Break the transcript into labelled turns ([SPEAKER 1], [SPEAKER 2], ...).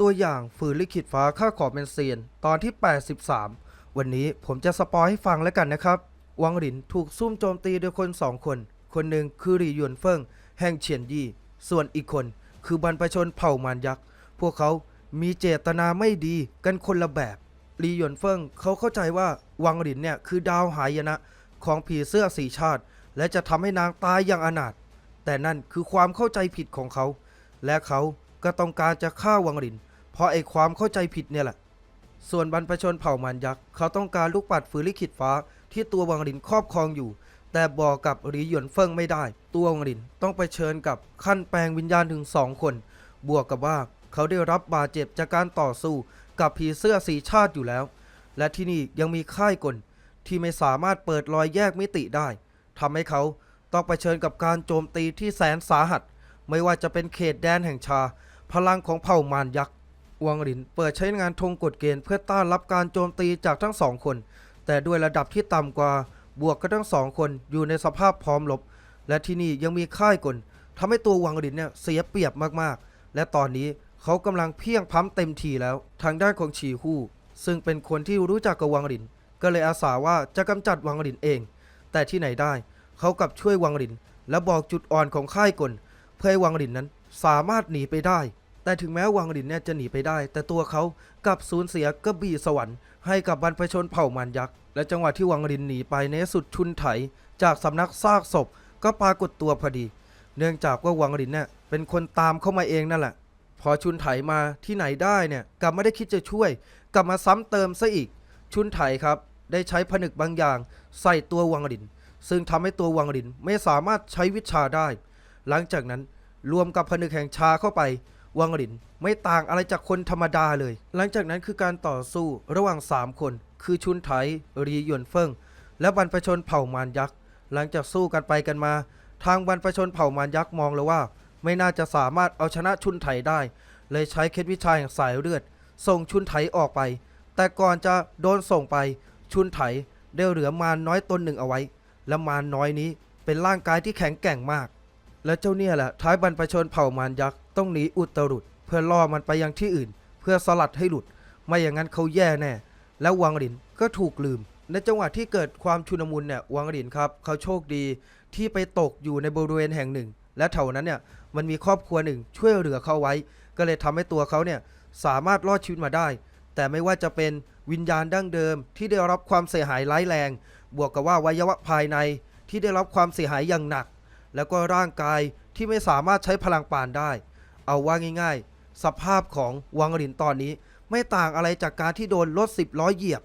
[SPEAKER 1] ตัวอย่างฝืนลิขิตฟ้าข้าขอเป็นเซียน ตอนที่ 83 วันนี้ผมจะสปอยให้ฟังแล้วกันนะครับ วังหลินถูกซุ่มโจมตีโดยคนสองคน คนหนึ่งคือหลี่หยวนเฟิง แห่งเฉียนยี่ ส่วนอีกคนคือบรรพชนเผ่ามารยักษ์ พวกเขามีเจตนาไม่ดีกันคนละแบบ หลี่หยวนเฟิงเขาเข้าใจว่าวังหลินเนี่ยคือดาวหายนะของผีเสื้อสีชาติ และจะทำให้นางตายอย่างอนาถแต่นั่นคือความเข้าใจผิดของเขา และเขาก็ต้องการจะฆ่าวังหลินเราะไอ้ความเข้าใจผิดเนี่ยแหละ ส่วนบรรพชนเผ่ามารยักษ์เขาต้องการลูกปัดฝืนลิขิตฟ้าที่ตัววังหลินครอบครองอยู่ แต่บอกกับหลีหยวนเฟิงไม่ได้ ตัววังหลินต้องไปเชิญกับขั้นแปลงวิญญาณถึงสองคน บวกกับว่าเขาได้รับบาดเจ็บจากการต่อสู้กับผีเสื้อสีชาติอยู่แล้ว และที่นี่ยังมีค่ายกลที่ไม่สามารถเปิดรอยแยกมิติได้ทำให้เขาต้องไปเชิญกับการโจมตีที่แสนสาหัส ไม่ว่าจะเป็นเขตแดนแห่งชา พลังของเผ่ามารยักษ์ วังหลินเปิดใช้งานธงกฎเกณฑ์เพื่อต้านรับการโจมตีจากทั้งสองคน แต่ด้วยระดับที่ต่ำกว่า บวกก็ทั้งสองคนอยู่ในสภาพพร้อมรบและที่นี่ยังมีค่ายกลทำให้ตัววังหลินเนี่ยเสียเปรียบมากๆ และตอนนี้เขากำลังเพียงพร้ำเต็มทีแล้ว ทางด้านของฉีฮู่ ซึ่งเป็นคนที่รู้จักกับวังหลิน ก็เลยอาสาว่าจะกำจัดวังหลินเอง แต่ที่ไหนได้เขากลับช่วยวังหลิน และบอกจุดอ่อนของค่ายกล เพื่อให้วังหลินนั้นสามารถหนีไปได้ แต่ถึงแม้วังหลินเนี่ยจะหนีไปได้ แต่ตัวเขากลับสูญเสียกระบี่สวรรค์ให้กับบรรพชนเผ่ามารยักษ์ และจังหวะที่วังหลินหนีไปในสุดชุนไถ จากสำนักซากศพก็ปรากฏตัวพอดี เนื่องจากว่าวังหลินเนี่ยเป็นคนตามเข้ามาเองนั่นแหละ พอชุนไถมาที่ไหนได้เนี่ยกลับไม่ได้คิดจะช่วย กลับมาซ้ำเติมซะอีก ชุนไถครับได้ใช้ผนึกบางอย่าง ใส่ตัววังหลิน ซึ่งทำให้ตัววังหลินไม่สามารถใช้วิชาได้ หลังจากนั้นรวมกับผนึกแห่งชาเข้าไป วังหลิน ไม่ต่างอะไรจากคนธรรมดาเลย หลังจากนั้นคือการต่อสู้ระหว่าง 3 คน คือชุนไถรีหยวนเฟิง และบรรพชนเผ่ามารยักษ์ หลังจากสู้กันไปกันมา ทางบรรพชนเผ่ามารยักษ์มองแล้วว่า ไม่น่าจะสามารถเอาชนะชุนไถได้ เลยใช้เคล็ดวิชาแห่งสายเลือด ส่งชุนไถออกไป แต่ก่อนจะโดนส่งไป ชุนไถได้เหลือมารน้อยตนหนึ่งเอาไว้ และมารน้อยนี้เป็นร่างกายที่แข็งแกร่งมาก และเจ้าเนี่ยแหละท้ายบรรพชนเผ่ามารยักษ์ต้องหนีอุตรุดเพื่อล่อมันไปยังที่อื่น เพื่อสลัดให้หลุด ไม่อย่างนั้นเขาแย่แน่ แล้ววังหลินก็ถูกลืม ในจังหวะที่เกิดความชุนมุนเนี่ยวังหลินครับ เขาโชคดีที่ไปตกอยู่ในบริเวณแห่งหนึ่ง และแถวนั้นเนี่ยมันมีครอบครัวหนึ่งช่วยเหลือเขาไว้ ก็เลยทำให้ตัวเขาเนี่ยสามารถรอดชีวิตมาได้ แต่ไม่ว่าจะเป็นวิญญาณดั้งเดิม ที่ได้รับความเสียหายร้ายแรง บวกกับว่าวัยวะภายในที่ได้รับความเสียหายอย่างหนัก แล้วก็ร่างกายที่ไม่สามารถใช้พลังปานได้ เอาว่าง่าย ๆ สภาพของวังหลินตอนนี้ไม่ต่างอะไรจากการที่โดนรถสิบล้อเหยียบ